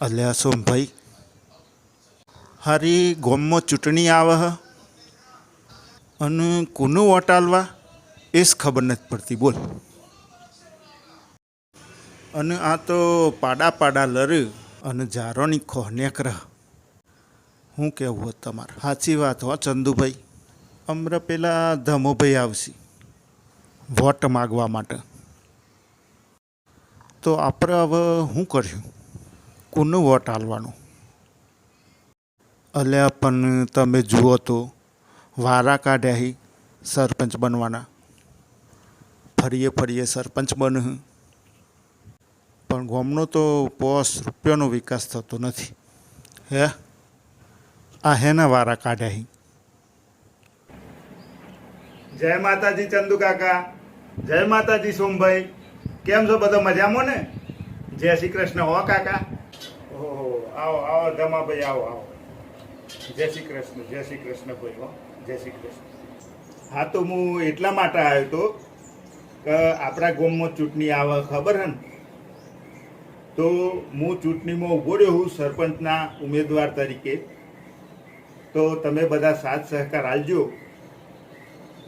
અલ્યા સોમભાઈ હારી ગોમમાં ચૂંટણી આવે અને કોનું વોટ આલવા? એ જ ખબર નથી પડતી, બોલ. અને આ તો પાડા પાડા લર અને જારોની ખોહનેક રહ. હું કહેવું હોત તમારે? સાચી વાત હો, ચંદુભાઈ. અમરે પેલા ધમોભાઈ આવશે વોટ માગવા માટે. તો આપણે હવે શું કર્યું? કોનું વોટ આલવાનું? અલ્યા પણ તમે જુઓ તો, વારા કાઢ્યા સરપંચ બનવાના. ફરીએ ફરીએ સરપંચ બન પણ ગામનો તો પોસ રૂપિયાનો વિકાસ થતો નથી. હે? આ હેના વારા કાઢ્યા જય માતાજી ચંદુ કાકા, જય માતાજી સોમભાઈ. કેમ છો, બધો મજામાં ને? જય શ્રી કૃષ્ણ હો કાકા. આવો આવો, ધમાભાઈ, આવો આવો. જય શ્રી કૃષ્ણ, જય શ્રી કૃષ્ણ ભાઈ, હો. જય શ્રી કૃષ્ણ. હા, તો હું એટલા માટે આવ્યો તો કે આપણા ગામમાં ચૂંટણી આવે, ખબર હે ને? તો હું ચૂંટણીમાં ઊભો રહ્યો હું સરપંચના ઉમેદવાર તરીકે. તો તમે બધા સાથ સહકાર આલજો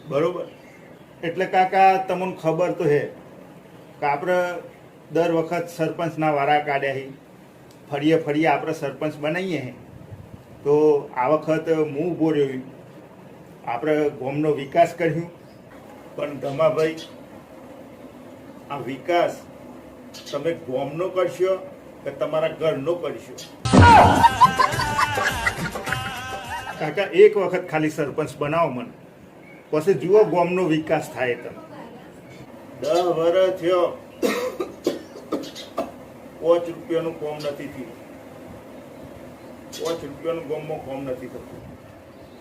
બરોબર? એટલે કાકા, તમને ખબર તો હે કે આપણે દર વખત સરપંચના વારા કાઢ્યા હી. ફરીએ ફરીએ આપણે સરપંચ બનાવીએ તો આ વખત હું ઊભો રહ્યો. આપણે ગોમનો વિકાસ કર્યું. પણ ધમાભાઈ આ વિકાસ તમે ગોમનો કરશો કે તમારા ઘરનો કરશો? કાકા, એક વખત ખાલી સરપંચ બનાવો મને. પછી જુઓ ગોમનો વિકાસ થાય તમે દસ વર્ષ થયો. પાંચ રૂપિયાનું કોમ નથી થયું. પાંચ રૂપિયાનું ગોમમાં કોમ નથી થતું.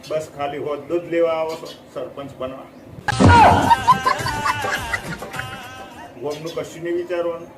બસ ખાલી હોત દૂધ લેવા આવો છો સરપંચ બનવા. ગોમનું કશું નહીં વિચારવાનું.